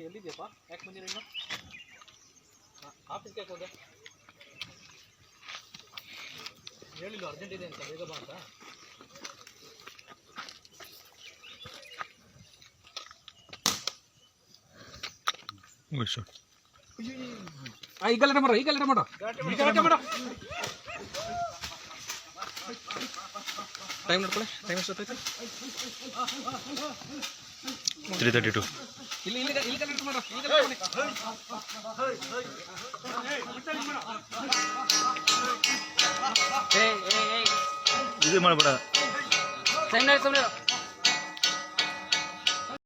ಎಲ್ಲಿದ್ಯಪ್ಪ? ಯಾಕೆ ಬಂದಿರ ಆಫೀಸ್ಗೆ ಯಾಕೆ ಹೋದೆ? ಹೇಳಿಲ್ಲ ಅರ್ಜೆಂಟ್ ಇದೆ ಅಂತ ಬೇಗ ಬಾ ಅಂತ ಈ ಗಲಾಟೆ ಮಾಡೋ ಈ ಗಲಾಟೆ ಮಾಡೋ ಈ ಗಲಾಟೆ ಮಾಡೋ ಟೈಮ್ ನೋಡ್ಕೊಳ್ಳಿ ಟೈಮ್ ಎಷ್ಟೊತ್ತೈತೆ ತ್ರೀ ತರ್ಟಿ ಟು ಇಲ್ಲಿ ಇಲ್ಲಿ ಇಲ್ಲಿ ಗಲಾಟೆ ಮಾಡೋ ಮಾಡಿ ಇದು ಮಾಡಬೇಡ ಟೈಮ್ ಸುಮ್ಮನೆ